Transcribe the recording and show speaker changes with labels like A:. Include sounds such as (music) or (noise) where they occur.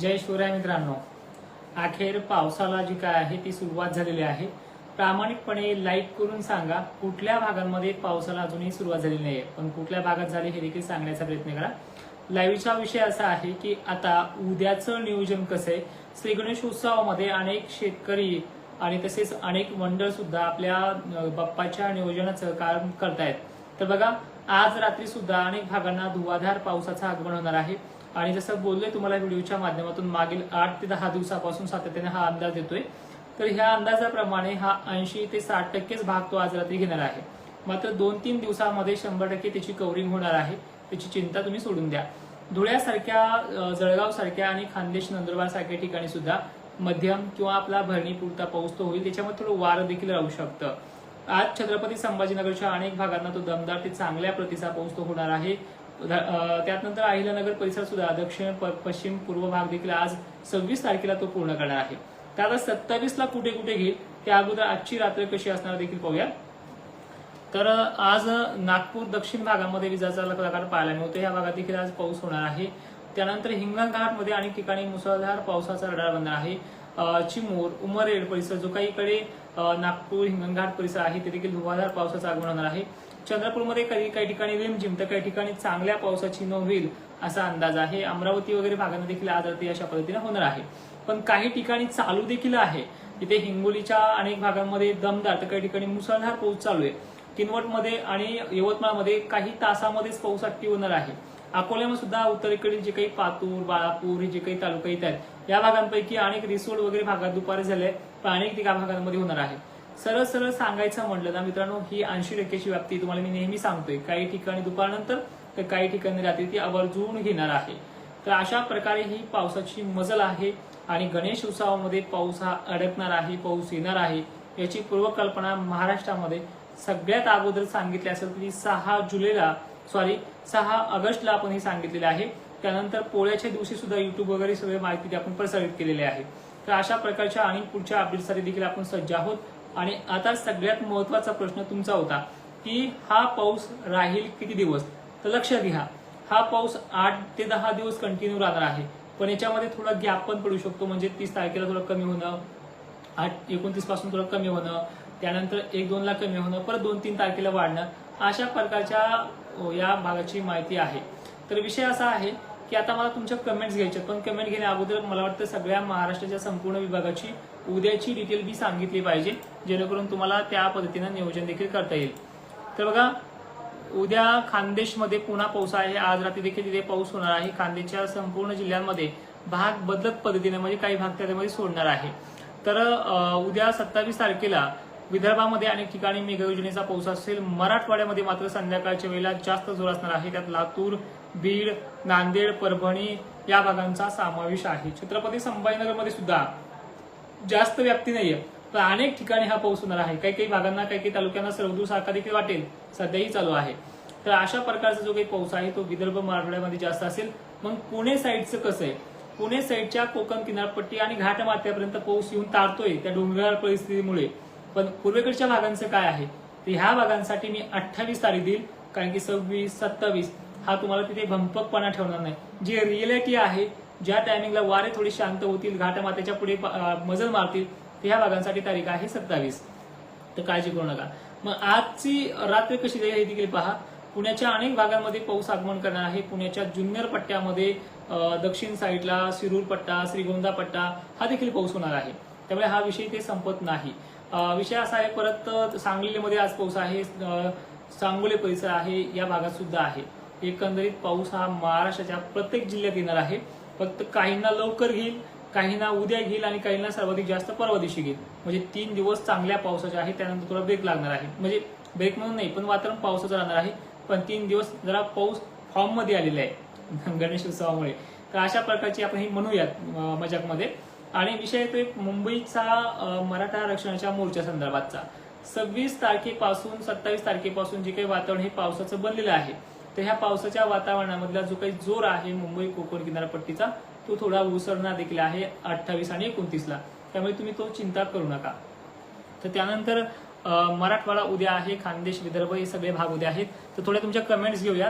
A: जय शिवराय मित्रांनो. अखेर पावसाला जी काय आहे ती सुरुवात झालेली आहे. प्रामाणिकपणे लाईक करून सांगा. कुठल्या भागांमध्ये पावसाला अजूनही सुरुवात झालेली नाही पण कुठल्या भागात झाली हे देखील सांगण्याचा प्रयत्न करा. लाईव्हचा विषय असा आहे की आता उद्याचं नियोजन कसं आहे? श्री गणेश उत्सवामध्ये अनेक शेतकरी आणि तसेच अनेक मंडळ सुद्धा आपल्या बाप्पाच्या नियोजनाचं काम करतायत. तर बघा आज रात्री सुद्धा अनेक भागांना धुवाधार पावसाचं आगमन होणार आहे. आणि जसं बोललोय तुम्हाला व्हिडिओच्या माध्यमातून मागील आठ ते दहा दिवसापासून सातत्याने हा अंदाज देतोय. तर ह्या अंदाजाप्रमाणे हा ऐंशी ते साठ टक्केच भाग तो आज रात्री घेणार आहे. मात्र दोन तीन दिवसामध्ये शंभर टक्के त्याची कव्हरिंग होणार आहे. त्याची चिंता तुम्ही सोडून द्या. धुळ्यासारख्या जळगावसारख्या आणि खानदेश नंदुरबार सारख्या ठिकाणी सुद्धा मध्यम किंवा आपला भरणीपुरता पाऊस तो होईल. त्याच्यामध्ये थोडं वारं देखील राहू शकतं. आज छत्रपती संभाजीनगरच्या अनेक भागांना तो दमदार ते चांगल्या प्रतीचा पाऊस तो होणार आहे. त्यानंतर अहिल्यानगर परिसर सुद्धा दक्षिण प- पश्चिम पूर्व भाग देखील आज सव्वीस तारखेला तो पूर्ण करणार आहे. तर आता कुठे कुठे घेईल त्या अगोदर आजची रात्र कशी असणार देखील पाहूया. तर आज नागपूर दक्षिण भागामध्ये विजाचा प्रकार पाहायला मिळतो. या भागात देखील आज पाऊस होणार आहे. त्यानंतर हिंगणघाटमध्ये अनेक ठिकाणी मुसळधार पावसाचा रडार बनणार आहे. चिमूर उमरेड परिसर जो काही इकडे नागपूर हिंगणघाट परिसर आहे ते देखील धुवाधार पावसाचं आगमन होणार आहे. चंद्रपूरमध्ये काही काही ठिकाणी रिमझिम तर काही ठिकाणी चांगल्या पावसाची नोंद होईल असा अंदाज आहे. अमरावती वगैरे भागांना देखील आज रात्री अशा पद्धतीने होणार आहे. पण काही ठिकाणी चालू देखील आहे. तिथे हिंगोलीच्या अनेक भागांमध्ये दमदार तर काही ठिकाणी मुसळधार पाऊस चालू आहे. किनवटमध्ये आणि यवतमाळमध्ये काही तासामध्येच पाऊस अट्टी होणार आहे. अकोल्यामध्ये सुद्धा उत्तरेकडील जे काही पातूर बाळापूर हे जे काही तालुका येत आहेत या भागांपैकी अनेक रिसोड वगैरे भागात दुपारी झाले पण अनेक त्या भागांमध्ये होणार आहे. सरळ सरळ सांगायचं म्हटलं ना मित्रांनो ही ऐंशी टक्क्याची व्याप्ती तुम्हाला मी नेहमी सांगतोय. काही ठिकाणी दुपारनंतर तर काही ठिकाणी रात्री ती आवर्जून घेणार आहे. तर अशा प्रकारे ही पावसाची मजल आहे आणि गणेश उत्सवामध्ये पाऊस हा अडकणार आहे पाऊस येणार आहे याची पूर्वकल्पना महाराष्ट्रामध्ये सगळ्यात अगोदर सांगितली असेल तरी सहा जुलैला सॉरी सहा ऑगस्टला आपण हे सांगितलेलं आहे. त्यानंतर पोळ्याच्या दिवशी सुद्धा युट्यूब वगैरे सगळी माहिती आपण प्रसारित केलेली आहे. तर अशा प्रकारच्या आणि पुढच्या अपडेटसाठी देखील आपण सज्ज आहोत. आणि आता सगळ्यात महत्त्वाचा प्रश्न तुमचा होता की हा पाऊस राहील किती दिवस? तर लक्षात घ्या हा पाऊस आठ ते दहा दिवस कंटिन्यू राहणार आहे. पण याच्यामध्ये थोडा गॅप पण पडू शकतो. म्हणजे तीस तारखेला थोडं कमी होणं आठ एकोणतीसपासून थोडं कमी होणं त्यानंतर एक दोनला कमी होणं परत दोन तीन तारखेला वाढणं. अशा प्रकारच्या या भागाची माहिती आहे. तर विषय असा आहे की आता मला तुमच्या कमेंट्स घ्यायच्या पण कमेंट घेण्या अगोदर मला वाटतं सगळ्या महाराष्ट्राच्या संपूर्ण विभागाची उद्याची डिटेल बी सांगितली पाहिजे जेणेकरून तुम्हाला त्या पद्धतीनं नियोजन देखील करता येईल. तर बघा उद्या खानदेशमध्ये पुन्हा पाऊस आहे. आज रात्री देखील तिथे पाऊस होणार आहे. खानदेशच्या संपूर्ण जिल्ह्यांमध्ये भाग बदलत पद्धतीने म्हणजे काही भाग त्यामध्ये सोडणार आहे. तर उद्या सत्तावीस तारखेला विदर्भामध्ये अनेक ठिकाणी मेघयोजनेचा पाऊस असेल. मराठवाड्यामध्ये मात्र संध्याकाळच्या वेळेला जास्त जोर असणार आहे. त्यात लातूर बीड नांदेड परभणी या भागांचा समावेश आहे. छत्रपती संभाजीनगरमध्ये सुद्धा जास्त व्याप्ती नाहीये पण अनेक ठिकाणी हा पाऊस होणार आहे. काही काही भागांना काही काही तालुक्यांना सर्वदूर सारखा देखील वाटेल. सध्याही चालू आहे. तर अशा प्रकारचा जो काही पाऊस आहे तो विदर्भ मराठवाड्यामध्ये जास्त असेल. मग पुणे साईडचं कसं आहे? पुणे साईडच्या कोकण किनारपट्टी आणि घाटमाथ्यापर्यंत पाऊस येऊन तारतोय त्या डोंगराळ परिस्थितीमुळे. पण पूर्वेकडच्या भागांचं काय आहे? तर ह्या भागांसाठी मी अठ्ठावीस तारीख देईल कारण की सव्वीस सत्तावीस हा तुम्हाला तिथे भंपकपणा ठेवणार नाही. जी रिएलिटी आहे ज्या टायमिंगला वारे थोडे शांत होतील घाटमातेच्या पुढे मजल मारतील तर ह्या भागांसाठी तारीख आहे सत्तावीस. तर काळजी करू नका. मग आजची रात्र कशी जाईल हे देखील पहा. पुण्याच्या अनेक भागांमध्ये पाऊस आगमन करणार आहे. पुण्याच्या जुन्नर पट्ट्यामध्ये दक्षिण साईडला शिरूर पट्टा श्रीगोंदा पट्टा हा देखील पाऊस होणार आहे. त्यामुळे हा विषय ते संपत नाही. विषय असा आहे परत सांगलीमध्ये आज पाऊस आहे सांगोले परिसर आहे या भागात सुद्धा आहे. एकंदरीत पाऊस हा महाराष्ट्राच्या प्रत्येक जिल्ह्यात येणार आहे. फक्त काहींना लवकर घेईल काहींना उद्या घेईल आणि काहींना सर्वाधिक जास्त परवा दिवशी घेईल. म्हणजे तीन दिवस चांगल्या पावसाचे आहे त्यानंतर थोडा ब्रेक लागणार आहे. म्हणजे ब्रेक म्हणून नाही पण वातावरण पावसाचं राहणार आहे. पण तीन दिवस जरा पाऊस फॉर्ममध्ये आलेला आहे. (laughs) गणेश उत्सवामुळे. तर अशा प्रकारची आपण ही म्हणूयात मजाकमध्ये. आणि विषय येतोय मुंबईचा मराठा आरक्षणाच्या मोर्चा संदर्भातचा. सव्वीस तारखेपासून सत्तावीस तारखेपासून जे काही वातावरण हे पावसाचं बनलेलं आहे तर ह्या पावसाच्या वातावरणामधला जो काही जोर आहे मुंबई कोकण किनारपट्टीचा तो थोडा उसरणार देखील आहे अठ्ठावीस आणि एकोणतीसला. त्यामुळे तुम्ही तो चिंता करू नका. तर त्यानंतर मराठवाडा उद्या आहे खानदेश विदर्भ हे सगळे भाग उद्या आहेत. तर थोड्या तुमच्या कमेंट्स घेऊया